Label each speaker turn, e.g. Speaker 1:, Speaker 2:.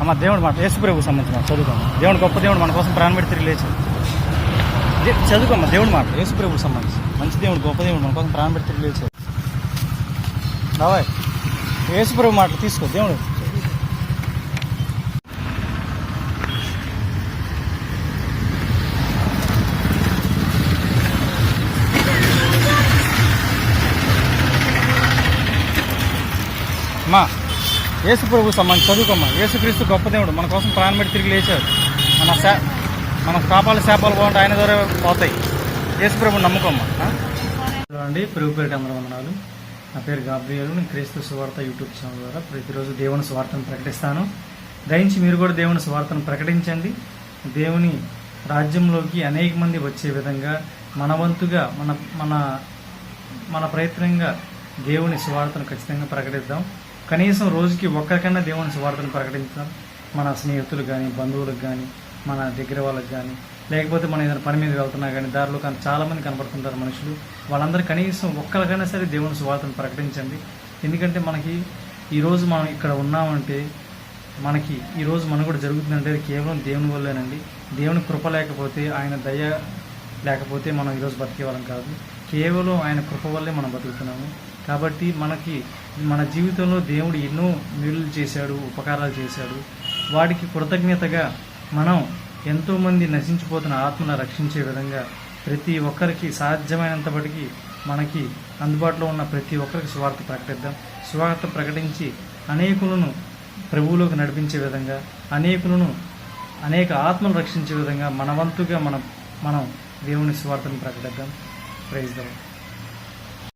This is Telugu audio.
Speaker 1: అమ్మ దేవుడు మాట యేసు సంబంధించిన చదువుకోమ్మ దేవుడు గొప్ప దేవుడు మన కోసం ప్రాణం పెట్టి తిరిగి లేచాడు చదువుకోమ్మ దేవుడు మాట యేసుప్రభుకి సంబంధించి. మంచి దేవుడు గొప్ప దేవుడు మన కోసం ప్రాణం పెట్టి తిరిగి లేచాడు రావాయ్ యేసు మాట తీసుకో దేవుడు. అమ్మా యేసు ప్రభు సంబంధించి చదువుకోమ్మా యేసుక్రీస్తు గొప్ప దేవుడు. మన కోసం ప్రాణం పెట్టి తిరిగి లేచాడు. మన శా మన పాపాలు శాపాలు బాగుంటాయి ఆయన ద్వారా పోతాయి. యేసు ప్రభు నమ్ముకోమ్మా అండి. ప్రభు పేరు వందనాలు నా పేరు గాబ్రియలు. నేను క్రీస్తు సువార్త యూట్యూబ్ ఛానల్ ద్వారా ప్రతిరోజు దేవుని స్వార్థను ప్రకటిస్తాను. దయించి మీరు కూడా దేవుని స్వార్థను ప్రకటించండి. దేవుని రాజ్యంలోకి అనేక మంది వచ్చే విధంగా మన వంతుగా మన మన మన ప్రయత్నంగా దేవుని స్వార్థను ఖచ్చితంగా ప్రకటిద్దాం. కనీసం రోజుకి ఒక్కరికన్నా దేవుని సువార్తను ప్రకటించాం మన స్నేహితులు కానీ బంధువులకు కానీ మన దగ్గర వాళ్ళకి కానీ లేకపోతే మనం ఏదైనా పని మీద వెళ్తున్నా కానీ దారిలో కానీ చాలామంది కనపడుతుంటారు మనుషులు. వాళ్ళందరూ కనీసం ఒక్కరికైనా సరే దేవుని సువార్తను ప్రకటించండి. ఎందుకంటే మనకి ఈరోజు మనం ఇక్కడ ఉన్నామంటే మనకి ఈరోజు మనం కూడా జరుగుతుందంటే అది కేవలం దేవుని వల్లేనండి దేవుని కృప లేకపోతే ఆయన దయ లేకపోతే మనం ఈరోజు బతికే వాళ్ళం కాదు. కేవలం ఆయన కృప వల్లే మనం బతుకుతున్నాము. కాబట్టి మనకి మన జీవితంలో దేవుడు ఎన్నో మేలు చేశాడు ఉపకారాలు చేశాడు. వాటికి కృతజ్ఞతగా మనం ఎంతోమంది నశించిపోతున్న ఆత్మను రక్షించే విధంగా ప్రతి ఒక్కరికి సాధ్యమైనంతపటికి మనకి అందుబాటులో ఉన్న ప్రతి ఒక్కరికి స్వార్థ ప్రకటిద్దాం. స్వార్థ ప్రకటించి అనేకులను ప్రభువులోకి నడిపించే విధంగా అనేకులను అనేక ఆత్మలు రక్షించే విధంగా మన వంతుగా మనం మనం దేవుని స్వార్థను ప్రకటిద్దాం. Raise the